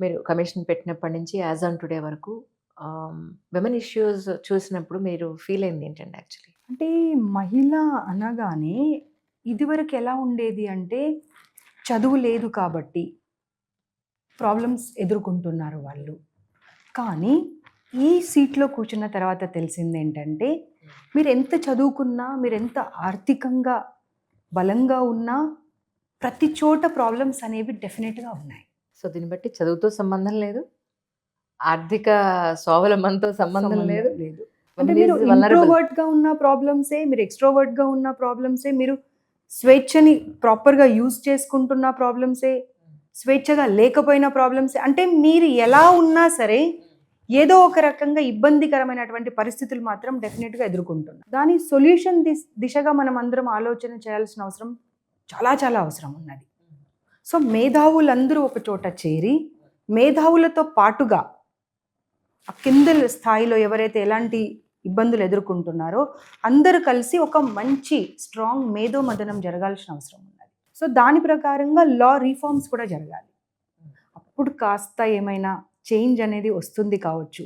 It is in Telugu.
మీరు కమిషన్ పెట్టినప్పటి నుంచి యాజ్ ఆన్ టుడే వరకు విమెన్ ఇష్యూస్ చూసినప్పుడు మీరు ఫీల్ అయింది ఏంటండి యాక్చువల్లీ? అంటే మహిళ అనగానే ఇదివరకు ఎలా ఉండేది అంటే చదువు లేదు కాబట్టి ప్రాబ్లమ్స్ ఎదుర్కొంటున్నారు వాళ్ళు. కానీ ఈ సీట్లో కూర్చున్న తర్వాత తెలిసింది ఏంటంటే మీరు ఎంత చదువుకున్నా మీరు ఎంత ఆర్థికంగా బలంగా ఉన్నా ప్రతి చోట ప్రాబ్లమ్స్ అనేవి డెఫినెట్గా ఉన్నాయి. సో దీన్ని బట్టి చదువుతో సంబంధం లేదు. ఆర్థిక స్వావలంబనతో సంబంధం లేదు. లేదు. అంటే మీరు ఇంట్రోవర్ట్గా ఉన్న ప్రాబ్లమ్సే మీరు ఎక్స్ట్రోవర్ట్గా ఉన్న ప్రాబ్లమ్సే మీరు స్వేచ్ఛని ప్రాపర్గా యూజ్ చేసుకుంటున్న ప్రాబ్లమ్సే స్వేచ్ఛగా లేకపోయిన ప్రాబ్లమ్సే అంటే మీరు ఎలా ఉన్నా సరే ఏదో ఒక రకంగా ఇబ్బందికరమైనటువంటి పరిస్థితులు మాత్రం డెఫినెట్గా ఎదుర్కొంటున్నారు దాని సొల్యూషన్ దిశ దిశగా మనం అందరం ఆలోచన చేయాల్సిన అవసరం చాలా చాలా అవసరం ఉన్నది. సో మేధావులందరూ ఒక చోట చేరి మేధావులతో పాటుగా ఆ కింద స్థాయిలో ఎవరైతే ఎలాంటి ఇబ్బందులు ఎదుర్కొంటున్నారో అందరూ కలిసి ఒక మంచి స్ట్రాంగ్ మేధో మదనం జరగాల్సిన అవసరం ఉన్నది. సో దాని ప్రకారంగా లా రీఫార్మ్స్ కూడా జరగాలి. అప్పుడు కాస్త ఏమైనా చేంజ్ అనేది వస్తుంది కావచ్చు.